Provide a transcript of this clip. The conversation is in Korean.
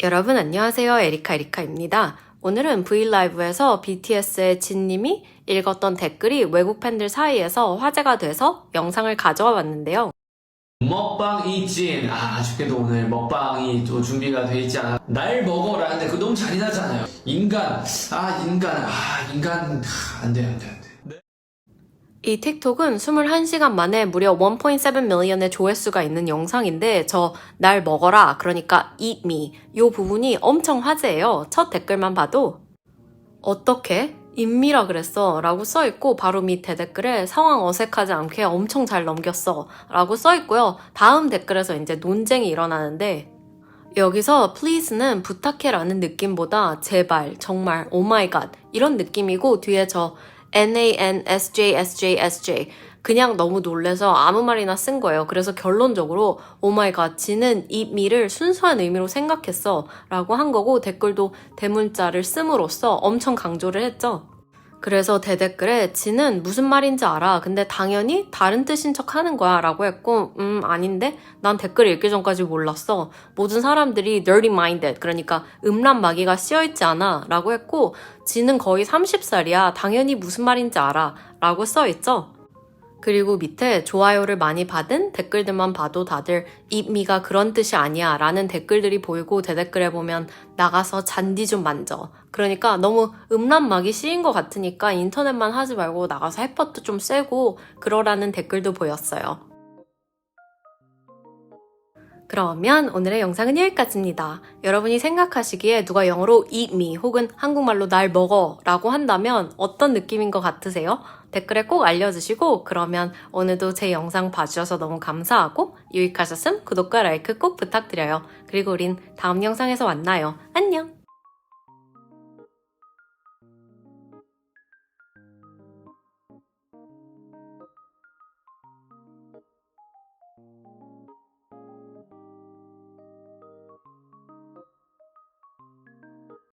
여러분 안녕하세요. 에리카 에리카입니다. 오늘은 브이라이브에서 BTS의 진님이 읽었던 댓글이 외국 팬들 사이에서 화제가 돼서 영상을 가져와 봤는데요. 먹방 이진 아 아쉽게도 오늘 먹방이 또 준비가 돼 있지 않아. 날 먹어라. 근데 그거 너무 잔인하잖아요. 인간. 아 인간. 아 인간. 안돼 안돼 이 틱톡은 21시간 만에 무려 1.7 밀리언의 조회수가 있는 영상인데 저 날 먹어라 그러니까 eat me 요 부분이 엄청 화제예요. 첫 댓글만 봐도 어떻게? 인미라 그랬어 라고 써있고 바로 밑에 댓글에 상황 어색하지 않게 엄청 잘 넘겼어 라고 써있고요. 다음 댓글에서 이제 논쟁이 일어나는데 여기서 please는 부탁해라는 느낌보다 제발, 정말, 오마이갓 이런 느낌이고 뒤에 저 NANSJSJSJ 그냥 너무 놀래서 아무 말이나 쓴 거예요. 그래서 결론적으로 오마이갓 지는 이 미를 순수한 의미로 생각했어 라고 한 거고 댓글도 대문자를 씀으로써 엄청 강조를 했죠. 그래서 대댓글에 지는 무슨 말인지 알아. 근데 당연히 다른 뜻인 척 하는 거야. 라고 했고, 음, 아닌데? 난 댓글 읽기 전까지 몰랐어. 모든 사람들이 dirty minded. 그러니까 음란 마귀가 씌어있지 않아. 라고 했고, 지는 거의 30살이야. 당연히 무슨 말인지 알아. 라고 써있죠. 그리고 밑에 좋아요를 많이 받은 댓글들만 봐도 다들 입미가 그런 뜻이 아니야 라는 댓글들이 보이고 대댓글에 보면 나가서 잔디 좀 만져. 그러니까 너무 음란막이 씌인 것 같으니까 인터넷만 하지 말고 나가서 해퍼트 좀 쐬고 그러라는 댓글도 보였어요. 그러면 오늘의 영상은 여기까지입니다. 여러분이 생각하시기에 누가 영어로 eat me 혹은 한국말로 날 먹어 라고 한다면 어떤 느낌인 것 같으세요? 댓글에 꼭 알려주시고 그러면 오늘도 제 영상 봐주셔서 너무 감사하고 유익하셨음 구독과 라이크 꼭 부탁드려요. 그리고 우린 다음 영상에서 만나요. 안녕!